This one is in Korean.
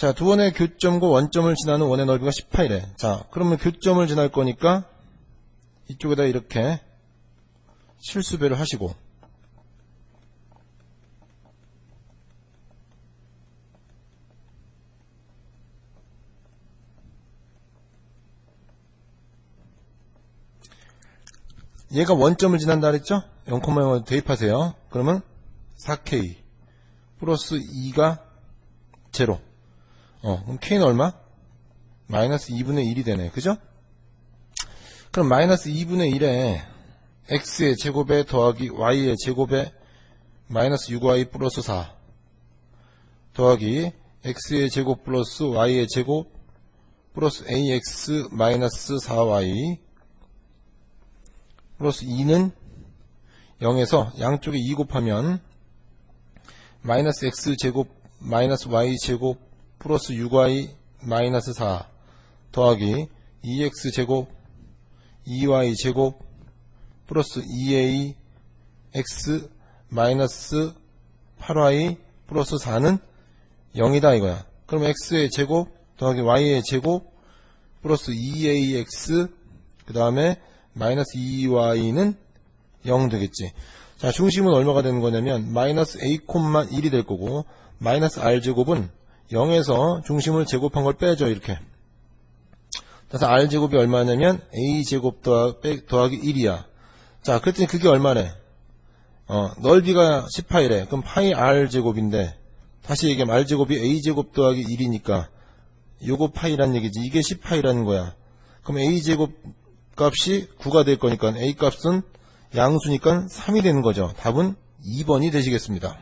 자, 두 원의 교점과 원점을 지나는 원의 넓이가 18이래. 자, 그러면 교점을 지날 거니까 이쪽에다 이렇게 실수배를 하시고 얘가 원점을 지난다 그랬죠? 0,0 대입하세요. 그러면 4K 플러스 2가 제로. 어, 그럼 K는 얼마? 마이너스 2분의 1이 되네. 그죠? 그럼 마이너스 2분의 1에 X의 제곱에 더하기 Y의 제곱에 마이너스 6Y 플러스 4 더하기 X의 제곱 플러스 Y의 제곱 플러스 AX 마이너스 4Y 플러스 2는 0에서 양쪽에 2 곱하면 마이너스 x 제곱 마이너스 y 제곱 플러스 6y 마이너스 4 더하기 2x 제곱 2y 제곱 플러스 2a x 마이너스 8y 플러스 4는 0이다 이거야. 그럼 x의 제곱 더하기 y의 제곱 플러스 2ax 그 다음에 마이너스 2y는 0 되겠지. 자, 중심은 얼마가 되는 거냐면 마이너스 a, 1이 될 거고 마이너스 r 제곱은 0에서 중심을 제곱한 걸 빼죠. 이렇게. 그래서 r 제곱이 얼마냐면 a 제곱 더하기, 더하기 1이야. 자, 그랬더니 그게 얼마래? 어, 넓이가 18이래. 그럼 파이 r 제곱인데 다시 얘기하면 r 제곱이 a 제곱 더하기 1이니까 요거 파이란 얘기지. 이게 18이라는 거야. 그럼 a 제곱 값이 9가 될 거니까 A 값은 양수니까 3이 되는 거죠. 답은 2번이 되시겠습니다.